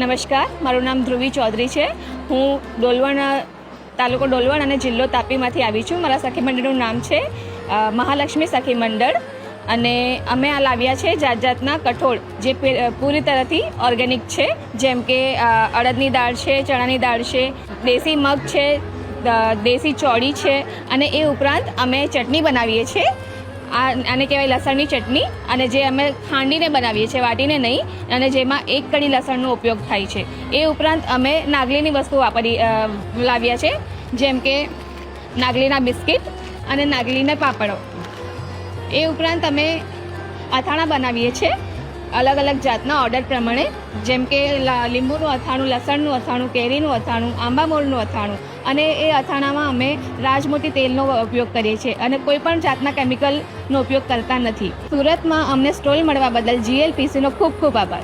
નમસ્કાર, મારું નામ ધ્રુવી ચૌધરી છે. હું ડોલવણ તાલુકો ડોલવણ અને જિલ્લો તાપીમાંથી આવી છું. મારા સખી મંડળનું નામ છે મહાલક્ષ્મી સખી મંડળ. અને અમે આ લાવ્યા છે જાત જાતના કઠોળ, જે પૂરી તરહથી ઓર્ગેનિક છે. જેમ કે અડદની દાળ છે, ચણાની દાળ છે, દેશી મગ છે દેશી ચોળી છે. અને એ ઉપરાંત અમે ચટણી બનાવીએ છીએ. આને કહેવાય લસણની ચટણી અને જે અમે ખાંડીને બનાવીએ છીએ, વાટીને નહીં, અને જેમાં એક કડી લસણનો ઉપયોગ થાય છે. એ ઉપરાંત અમે નાગલીની વસ્તુ વાપરી લાવ્યા છે, જેમ કે નાગલીના બિસ્કિટ અને નાગલીના પાપડો. એ ઉપરાંત અમે અથાણા બનાવીએ છીએ અલગ અલગ જાતના ઓર્ડર પ્રમાણે, જેમ કે લીંબુનું અથાણું, લસણનું અથાણું, કેરીનું અથાણું આંબામોળનું અથાણું. અને એ અથાણામાં અમે રાજમોટી તેલનો ઉપયોગ કરીએ છીએ. અને કોઈ પણ જાતના કેમિકલનો ઉપયોગ કરતા નથી. સુરતમાં અમને સ્ટોલ મળવા બદલ જીએલપીસીનો ખૂબ ખૂબ આભાર.